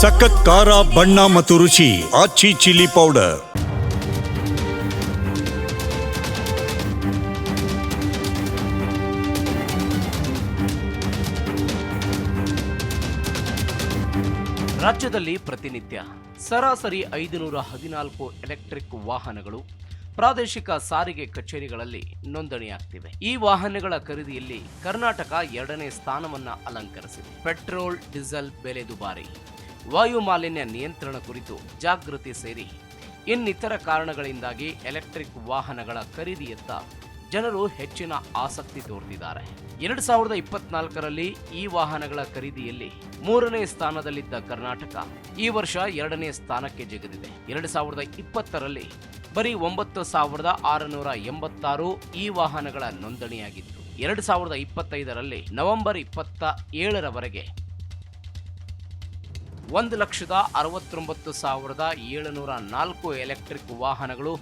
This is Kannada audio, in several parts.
ಸಖತ್ ಖಾರ, ಬಣ್ಣ ಮತ್ತು ರುಚಿ, ಆಚಿ ಚಿಲ್ಲಿ ಪೌಡರ್. ರಾಜ್ಯದಲ್ಲಿ ಪ್ರತಿನಿತ್ಯ ಸರಾಸರಿ ಐದುನೂರ ಹದಿನಾಲ್ಕು ಎಲೆಕ್ಟ್ರಿಕ್ ವಾಹನಗಳು ಪ್ರಾದೇಶಿಕ ಸಾರಿಗೆ ಕಚೇರಿಗಳಲ್ಲಿ ನೋಂದಣಿಯಾಗ್ತಿವೆ. ಈ ವಾಹನಗಳ ಖರೀದಿಯಲ್ಲಿ ಕರ್ನಾಟಕ ಎರಡನೇ ಸ್ಥಾನವನ್ನು ಅಲಂಕರಿಸಿದೆ. ಪೆಟ್ರೋಲ್, ಡೀಸೆಲ್ ಬೆಲೆ ದುಬಾರಿ. ವಾಯು ಮಾಲಿನ್ಯ ನಿಯಂತ್ರಣ ಕುರಿತು ಜಾಗೃತಿ ಸೇರಿ ಇನ್ನಿತರ ಕಾರಣಗಳಿಂದಾಗಿ ಎಲೆಕ್ಟ್ರಿಕ್ ವಾಹನಗಳ ಖರೀದಿಯತ್ತ ಜನರು ಹೆಚ್ಚಿನ ಆಸಕ್ತಿ ತೋರ್ತಿದ್ದಾರೆ. ಎರಡು ಸಾವಿರದ ಇಪ್ಪತ್ನಾಲ್ಕರಲ್ಲಿ ಈ ವಾಹನಗಳ ಖರೀದಿಯಲ್ಲಿ ಮೂರನೇ ಸ್ಥಾನದಲ್ಲಿದ್ದ ಕರ್ನಾಟಕ ಈ ವರ್ಷ ಎರಡನೇ ಸ್ಥಾನಕ್ಕೆ ಜಿಗಿದಿದೆ. ಎರಡು ಸಾವಿರದ ಇಪ್ಪತ್ತರಲ್ಲಿ ಬರೀ ಒಂಬತ್ತು ಸಾವಿರದ ಆರುನೂರ ಎಂಬತ್ತಾರು ಈ ವಾಹನಗಳ ನೋಂದಣಿಯಾಗಿತ್ತು. ಎರಡು ಸಾವಿರದ ಇಪ್ಪತ್ತೈದರಲ್ಲಿ ನವೆಂಬರ್ ಇಪ್ಪತ್ತ ಏಳರವರೆಗೆ ಒಂದು ಲಕ್ಷದ ಅರವತ್ತೊಂಬತ್ತು ಸಾವಿರದ ಏಳುನೂರ ನಾಲ್ಕು ಎಲೆಕ್ಟ್ರಿಕ್ ವಾಹನಗಳು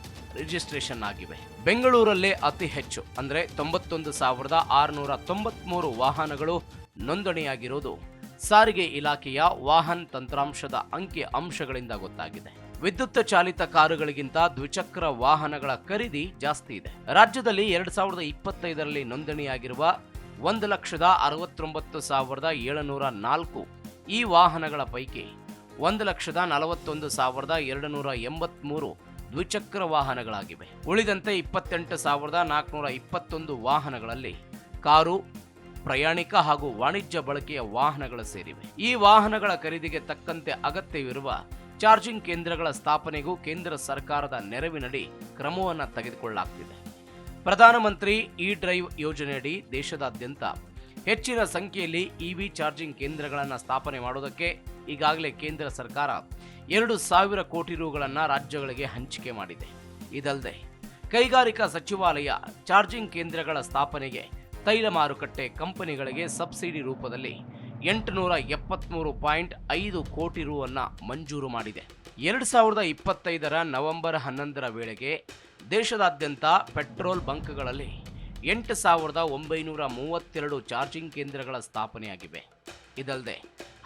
ರಿಜಿಸ್ಟ್ರೇಷನ್ ಆಗಿವೆ. ಬೆಂಗಳೂರಲ್ಲೇ ಅತಿ ಹೆಚ್ಚು, ಅಂದರೆ ತೊಂಬತ್ತೊಂದು ಸಾವಿರದ ಆರುನೂರ ತೊಂಬತ್ಮೂರು ವಾಹನಗಳು ನೋಂದಣಿಯಾಗಿರುವುದು ಸಾರಿಗೆ ಇಲಾಖೆಯ ವಾಹನ್ ತಂತ್ರಾಂಶದ ಅಂಕಿ ಅಂಶಗಳಿಂದ ಗೊತ್ತಾಗಿದೆ. ವಿದ್ಯುತ್ ಚಾಲಿತ ಕಾರುಗಳಿಗಿಂತ ದ್ವಿಚಕ್ರ ವಾಹನಗಳ ಖರೀದಿ ಜಾಸ್ತಿ ಇದೆ. ರಾಜ್ಯದಲ್ಲಿ ಎರಡ್ ಸಾವಿರದ ಇಪ್ಪತ್ತೈದರಲ್ಲಿ ನೋಂದಣಿಯಾಗಿರುವ ಒಂದು ಲಕ್ಷದ ಅರವತ್ತೊಂಬತ್ತು ಸಾವಿರದ ಏಳುನೂರ ನಾಲ್ಕು ಈ ವಾಹನಗಳ ಪೈಕಿ ಒಂದು ಲಕ್ಷದ ನಲವತ್ತೊಂದು ಸಾವಿರದ ಎರಡು ನೂರ ಎಂಬತ್ಮೂರು ದ್ವಿಚಕ್ರ ವಾಹನಗಳಾಗಿವೆ. ಉಳಿದಂತೆ ಇಪ್ಪತ್ತೆಂಟು ಸಾವಿರದ ನಾಲ್ಕುನೂರ ಇಪ್ಪತ್ತೊಂದು ವಾಹನಗಳಲ್ಲಿ ಕಾರು, ಪ್ರಯಾಣಿಕ ಹಾಗೂ ವಾಣಿಜ್ಯ ಬಳಕೆಯ ವಾಹನಗಳು ಸೇರಿವೆ. ಈ ವಾಹನಗಳ ಖರೀದಿಗೆ ತಕ್ಕಂತೆ ಅಗತ್ಯವಿರುವ ಚಾರ್ಜಿಂಗ್ ಕೇಂದ್ರಗಳ ಸ್ಥಾಪನೆಗೂ ಕೇಂದ್ರ ಸರ್ಕಾರದ ನೆರವಿನಡಿ ಕ್ರಮವನ್ನು ತೆಗೆದುಕೊಳ್ಳಲಾಗ್ತಿದೆ. ಪ್ರಧಾನಮಂತ್ರಿ ಇ ಡ್ರೈವ್ ಯೋಜನೆಯಡಿ ದೇಶದಾದ್ಯಂತ ಹೆಚ್ಚಿನ ಸಂಖ್ಯೆಯಲ್ಲಿ ಇವಿ ಚಾರ್ಜಿಂಗ್ ಕೇಂದ್ರಗಳನ್ನು ಸ್ಥಾಪನೆ ಮಾಡುವುದಕ್ಕೆ ಈಗಾಗಲೇ ಕೇಂದ್ರ ಸರ್ಕಾರ ಎರಡು ಸಾವಿರ ಕೋಟಿ ರುಗಳನ್ನು ರಾಜ್ಯಗಳಿಗೆ ಹಂಚಿಕೆ ಮಾಡಿದೆ. ಇದಲ್ಲದೆ ಕೈಗಾರಿಕಾ ಸಚಿವಾಲಯ ಚಾರ್ಜಿಂಗ್ ಕೇಂದ್ರಗಳ ಸ್ಥಾಪನೆಗೆ ತೈಲ ಮಾರುಕಟ್ಟೆ ಕಂಪನಿಗಳಿಗೆ ಸಬ್ಸಿಡಿ ರೂಪದಲ್ಲಿ ಎಂಟುನೂರ ಎಪ್ಪತ್ತ್ಮೂರು ಪಾಯಿಂಟ್ ಐದು ಕೋಟಿ ರುವನ್ನು ಮಂಜೂರು ಮಾಡಿದೆ. ಎರಡು ಸಾವಿರದ ಇಪ್ಪತ್ತೈದರ ನವೆಂಬರ್ ಹನ್ನೊಂದರ ವೇಳೆಗೆ ದೇಶದಾದ್ಯಂತ ಪೆಟ್ರೋಲ್ ಬಂಕ್ಗಳಲ್ಲಿ ಎಂಟು ಸಾವಿರದ ಒಂಬೈನೂರ ಮೂವತ್ತೆರಡು ಚಾರ್ಜಿಂಗ್ ಕೇಂದ್ರಗಳ ಸ್ಥಾಪನೆಯಾಗಿವೆ. ಇದಲ್ಲದೆ,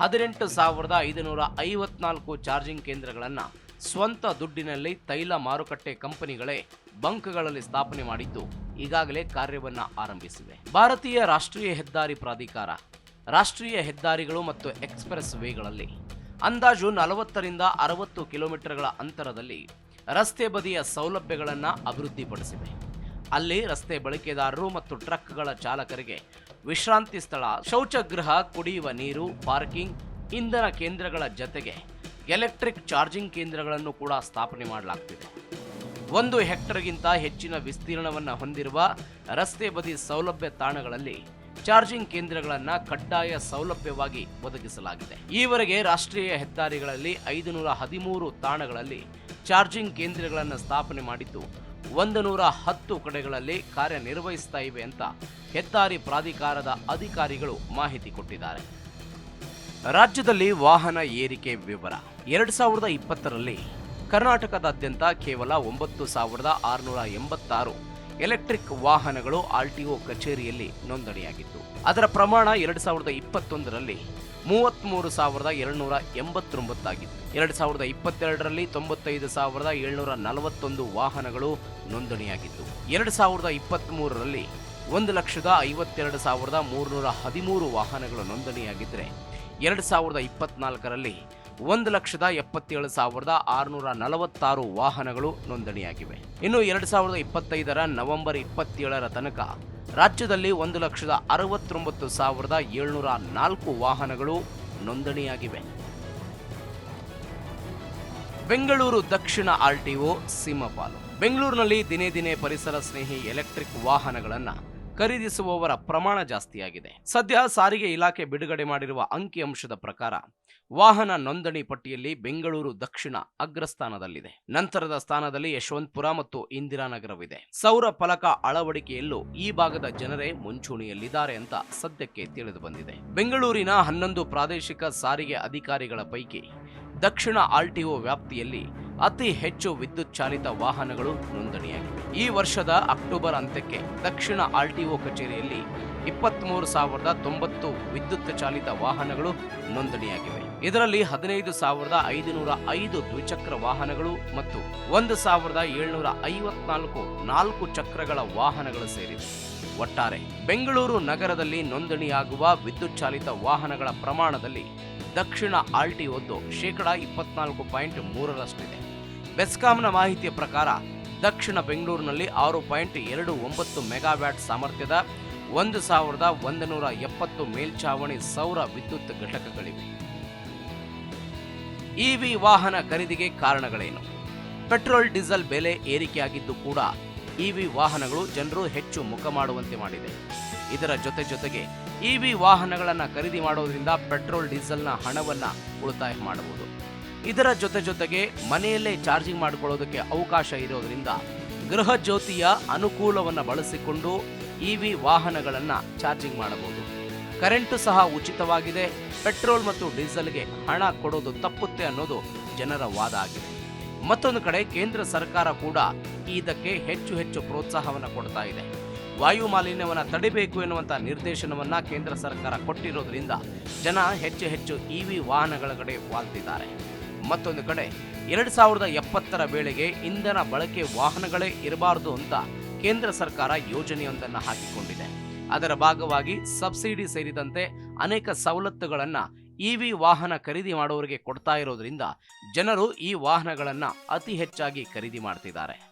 ಹದಿನೆಂಟು ಸಾವಿರದ ಐದುನೂರ ಐವತ್ನಾಲ್ಕು ಚಾರ್ಜಿಂಗ್ ಕೇಂದ್ರಗಳನ್ನು ಸ್ವಂತ ದುಡ್ಡಿನಲ್ಲಿ ತೈಲ ಮಾರುಕಟ್ಟೆ ಕಂಪನಿಗಳೇ ಬಂಕ್ಗಳಲ್ಲಿ ಸ್ಥಾಪನೆ ಮಾಡಿದ್ದು ಈಗಾಗಲೇ ಕಾರ್ಯವನ್ನು ಆರಂಭಿಸಿವೆ. ಭಾರತೀಯ ರಾಷ್ಟ್ರೀಯ ಹೆದ್ದಾರಿ ಪ್ರಾಧಿಕಾರ, ರಾಷ್ಟ್ರೀಯ ಹೆದ್ದಾರಿಗಳು ಮತ್ತು ಎಕ್ಸ್ಪ್ರೆಸ್ ವೇಗಳಲ್ಲಿ ಅಂದಾಜು ನಲವತ್ತರಿಂದ ಅರವತ್ತು ಕಿಲೋಮೀಟರ್ಗಳ ಅಂತರದಲ್ಲಿ ರಸ್ತೆ ಬದಿಯ ಸೌಲಭ್ಯಗಳನ್ನು ಅಭಿವೃದ್ಧಿಪಡಿಸಿವೆ. ಅಲ್ಲಿ ರಸ್ತೆ ಬಳಕೆದಾರರು ಮತ್ತು ಟ್ರಕ್ಗಳ ಚಾಲಕರಿಗೆ ವಿಶ್ರಾಂತಿ ಸ್ಥಳ, ಶೌಚಗೃಹ ಕುಡಿಯುವ ನೀರು, ಪಾರ್ಕಿಂಗ್, ಇಂಧನ ಕೇಂದ್ರಗಳ ಜತೆಗೆ ಎಲೆಕ್ಟ್ರಿಕ್ ಚಾರ್ಜಿಂಗ್ ಕೇಂದ್ರಗಳನ್ನು ಕೂಡ ಸ್ಥಾಪನೆ ಮಾಡಲಾಗ್ತಿದೆ. ಒಂದು ಹೆಕ್ಟರ್ಗಿಂತ ಹೆಚ್ಚಿನ ವಿಸ್ತೀರ್ಣವನ್ನು ಹೊಂದಿರುವ ರಸ್ತೆ ಬದಿ ಸೌಲಭ್ಯ ತಾಣಗಳಲ್ಲಿ ಚಾರ್ಜಿಂಗ್ ಕೇಂದ್ರಗಳನ್ನು ಕಡ್ಡಾಯ ಸೌಲಭ್ಯವಾಗಿ ಒದಗಿಸಲಾಗಿದೆ. ಈವರೆಗೆ ರಾಷ್ಟ್ರೀಯ ಹೆದ್ದಾರಿಗಳಲ್ಲಿ ಐದುನೂರ ಹದಿಮೂರು ತಾಣಗಳಲ್ಲಿ ಚಾರ್ಜಿಂಗ್ ಕೇಂದ್ರಗಳನ್ನು ಸ್ಥಾಪನೆ ಮಾಡಿದ್ದು ಒಂದು ನೂರ ಹತ್ತು ಕಡೆಗಳಲ್ಲಿ ಕಾರ್ಯನಿರ್ವಹಿಸ್ತಾ ಇವೆ ಅಂತ ಹೆದ್ದಾರಿ ಪ್ರಾಧಿಕಾರದ ಅಧಿಕಾರಿಗಳು ಮಾಹಿತಿ ಕೊಟ್ಟಿದ್ದಾರೆ. ರಾಜ್ಯದಲ್ಲಿ ವಾಹನ ಏರಿಕೆ ವಿವರ. ಎರಡು ಸಾವಿರದ ಇಪ್ಪತ್ತರಲ್ಲಿ ಕರ್ನಾಟಕದಾದ್ಯಂತ ಕೇವಲ ಒಂಬತ್ತು ಸಾವಿರದ ಆರುನೂರ ಎಂಬತ್ತಾರು ಎಲೆಕ್ಟ್ರಿಕ್ ವಾಹನಗಳು ಆರ್ಟಿಒ ಕಚೇರಿಯಲ್ಲಿ ನೋಂದಣಿಯಾಗಿತ್ತು ಅದರ ಪ್ರಮಾಣ ಎರಡು ಸಾವಿರದ ಇಪ್ಪತ್ತೊಂದರಲ್ಲಿ ಮೂವತ್ತ್ಮೂರು ಸಾವಿರದ ಏಳ್ನೂರ ಎಂಬತ್ತೊಂಬತ್ತಾಗಿತ್ತು ಎರಡು ಸಾವಿರದ ಇಪ್ಪತ್ತೆರಡರಲ್ಲಿ ತೊಂಬತ್ತೈದು ಸಾವಿರದ ಏಳ್ನೂರ ನಲವತ್ತೊಂದು ವಾಹನಗಳು ನೋಂದಣಿಯಾಗಿತ್ತು ಎರಡು ಸಾವಿರದ ಇಪ್ಪತ್ತ್ಮೂರರಲ್ಲಿ ಒಂದು ಲಕ್ಷದ ಐವತ್ತೆರಡು ಸಾವಿರದ ಮೂರುನೂರ ಹದಿಮೂರು ವಾಹನಗಳು ನೋಂದಣಿಯಾಗಿದ್ದರೆ ಎರಡು ಸಾವಿರದ ಇಪ್ಪತ್ನಾಲ್ಕರಲ್ಲಿ ಒಂದು ಲಕ್ಷದ ಎಪ್ಪತ್ತೇಳು ಸಾವಿರದ ಆರುನೂರ ನಲವತ್ತಾರು ವಾಹನಗಳು ನೋಂದಣಿಯಾಗಿವೆ. ಇನ್ನು ಎರಡು ಸಾವಿರದ ಇಪ್ಪತ್ತೈದರ ನವೆಂಬರ್ ಇಪ್ಪತ್ತೇಳರ ತನಕ ರಾಜ್ಯದಲ್ಲಿ ಒಂದು ಲಕ್ಷದ ಅರವತ್ತೊಂಬತ್ತು ಸಾವಿರದ ಏಳ್ನೂರ ನಾಲ್ಕು ವಾಹನಗಳು ನೋಂದಣಿಯಾಗಿವೆ. ಬೆಂಗಳೂರು ದಕ್ಷಿಣ ಆರ್ಟಿಒ ಸಿಂಹಪಾಲು ಬೆಂಗಳೂರಿನಲ್ಲಿ ದಿನೇ ದಿನೇ ಪರಿಸರ ಸ್ನೇಹಿ ಎಲೆಕ್ಟ್ರಿಕ್ ವಾಹನಗಳನ್ನು ಖರೀದಿಸುವವರ ಪ್ರಮಾಣ ಜಾಸ್ತಿಯಾಗಿದೆ. ಸದ್ಯ ಸಾರಿಗೆ ಇಲಾಖೆ ಬಿಡುಗಡೆ ಮಾಡಿರುವ ಅಂಕಿಅಂಶದ ಪ್ರಕಾರ, ವಾಹನ ನೋಂದಣಿ ಪಟ್ಟಿಯಲ್ಲಿ ಬೆಂಗಳೂರು ದಕ್ಷಿಣ ಅಗ್ರಸ್ಥಾನದಲ್ಲಿದೆ. ನಂತರದ ಸ್ಥಾನದಲ್ಲಿ ಯಶವಂತಪುರ ಮತ್ತು ಇಂದಿರಾನಗರವಿದೆ. ಸೌರ ಫಲಕ ಅಳವಡಿಕೆಯಲ್ಲೂ ಈ ಭಾಗದ ಜನರೇ ಮುಂಚೂಣಿಯಲ್ಲಿದ್ದಾರೆ ಅಂತ ಸದ್ಯಕ್ಕೆ ತಿಳಿದು ಬಂದಿದೆ. ಬೆಂಗಳೂರಿನ ಹನ್ನೊಂದು ಪ್ರಾದೇಶಿಕ ಸಾರಿಗೆ ಅಧಿಕಾರಿಗಳ ಪೈಕಿ ದಕ್ಷಿಣ ಆರ್ಟಿಒ ವ್ಯಾಪ್ತಿಯಲ್ಲಿ ಅತಿ ಹೆಚ್ಚು ವಿದ್ಯುತ್ ಚಾಲಿತ ವಾಹನಗಳು ನೋಂದಣಿಯಾಗಿವೆ. ಈ ವರ್ಷದ ಅಕ್ಟೋಬರ್ ಅಂತ್ಯಕ್ಕೆ ದಕ್ಷಿಣ ಆರ್ಟಿಒ ಕಚೇರಿಯಲ್ಲಿ ಇಪ್ಪತ್ಮೂರು ಸಾವಿರದ ತೊಂಬತ್ತು ವಿದ್ಯುತ್ ಚಾಲಿತ ವಾಹನಗಳು ನೋಂದಣಿಯಾಗಿವೆ. ಇದರಲ್ಲಿ ಹದಿನೈದು ಸಾವಿರದ ಐದುನೂರ ಐದು ದ್ವಿಚಕ್ರ ವಾಹನಗಳು ಮತ್ತು ಒಂದು ಸಾವಿರದ ಏಳ್ನೂರ ಐವತ್ನಾಲ್ಕು ನಾಲ್ಕು ಚಕ್ರಗಳ ವಾಹನಗಳು ಸೇರಿವೆ. ಒಟ್ಟಾರೆ ಬೆಂಗಳೂರು ನಗರದಲ್ಲಿ ನೋಂದಣಿಯಾಗುವ ವಿದ್ಯುತ್ ಚಾಲಿತ ವಾಹನಗಳ ಪ್ರಮಾಣದಲ್ಲಿ ದಕ್ಷಿಣ ಆರ್ಟಿಒದ್ದು ಶೇಕಡಾ ಇಪ್ಪತ್ನಾಲ್ಕು ಪಾಯಿಂಟ್ ಮೂರರಷ್ಟಿದೆ. ಬೆಸ್ಕಾಂನ ಮಾಹಿತಿಯ ಪ್ರಕಾರ ದಕ್ಷಿಣ ಬೆಂಗಳೂರಿನಲ್ಲಿ ಆರು ಪಾಯಿಂಟ್ ಎರಡು ಒಂಬತ್ತು ಮೆಗಾವ್ಯಾಟ್ ಸಾಮರ್ಥ್ಯದ ಒಂದು ಸಾವಿರದ ಒಂದು ನೂರ ಎಪ್ಪತ್ತು ಮೇಲ್ಛಾವಣಿ ಸೌರ ವಿದ್ಯುತ್ ಘಟಕಗಳಿವೆ. ಇವಿ ವಾಹನ ಖರೀದಿಗೆ ಕಾರಣಗಳೇನು? ಪೆಟ್ರೋಲ್, ಡೀಸೆಲ್ ಬೆಲೆ ಏರಿಕೆಯಾಗಿದ್ದು ಕೂಡ ಇವಿ ವಾಹನಗಳು ಜನರು ಹೆಚ್ಚು ಮುಖ ಮಾಡುವಂತೆ ಮಾಡಿದೆ. ಇದರ ಜೊತೆ ಜೊತೆಗೆ ಇವಿ ವಾಹನಗಳನ್ನು ಖರೀದಿ ಮಾಡೋದ್ರಿಂದ ಪೆಟ್ರೋಲ್, ಡೀಸೆಲ್ನ ಹಣವನ್ನು ಉಳಿತಾಯ ಮಾಡಬಹುದು. ಇದರ ಜೊತೆ ಜೊತೆಗೆ ಮನೆಯಲ್ಲೇ ಚಾರ್ಜಿಂಗ್ ಮಾಡಿಕೊಳ್ಳೋದಕ್ಕೆ ಅವಕಾಶ ಇರೋದ್ರಿಂದ ಗೃಹ ಜ್ಯೋತಿಯ ಅನುಕೂಲವನ್ನು ಬಳಸಿಕೊಂಡು ಇ ವಿ ವಾಹನಗಳನ್ನು ಚಾರ್ಜಿಂಗ್ ಮಾಡಬಹುದು. ಕರೆಂಟು ಸಹ ಉಚಿತವಾಗಿದೆ. ಪೆಟ್ರೋಲ್ ಮತ್ತು ಡೀಸೆಲ್ಗೆ ಹಣ ಕೊಡೋದು ತಪ್ಪುತ್ತೆ ಅನ್ನೋದು ಜನರ ವಾದ ಆಗಿದೆ. ಮತ್ತೊಂದು ಕಡೆ ಕೇಂದ್ರ ಸರ್ಕಾರ ಕೂಡ ಇದಕ್ಕೆ ಹೆಚ್ಚು ಹೆಚ್ಚು ಪ್ರೋತ್ಸಾಹವನ್ನು ಕೊಡ್ತಾ ಇದೆ. ವಾಯು ಮಾಲಿನ್ಯವನ್ನು ತಡಿಬೇಕು ಎನ್ನುವಂಥ ನಿರ್ದೇಶನವನ್ನು ಕೇಂದ್ರ ಸರ್ಕಾರ ಕೊಟ್ಟಿರೋದ್ರಿಂದ ಜನ ಹೆಚ್ಚು ಹೆಚ್ಚು ಇವಿ ವಾಹನಗಳ ಕಡೆ ವಾಲ್ತಿದ್ದಾರೆ. ಮತ್ತೊಂದು ಕಡೆ, ಎರಡು ಸಾವಿರದ ಎಪ್ಪತ್ತರ ವೇಳೆಗೆ ಇಂಧನ ಬಳಕೆ ವಾಹನಗಳೇ ಇರಬಾರದು ಅಂತ ಕೇಂದ್ರ ಸರ್ಕಾರ ಯೋಜನೆಯೊಂದನ್ನು ಹಾಕಿಕೊಂಡಿದೆ. ಅದರ ಭಾಗವಾಗಿ ಸಬ್ಸಿಡಿ ಸೇರಿದಂತೆ ಅನೇಕ ಸವಲತ್ತುಗಳನ್ನು ಇ ವಿ ವಾಹನ ಖರೀದಿ ಮಾಡುವವರಿಗೆ ಕೊಡ್ತಾ ಇರೋದ್ರಿಂದ ಜನರು ಈ ವಾಹನಗಳನ್ನು ಅತಿ ಹೆಚ್ಚಾಗಿ ಖರೀದಿ ಮಾಡ್ತಿದ್ದಾರೆ.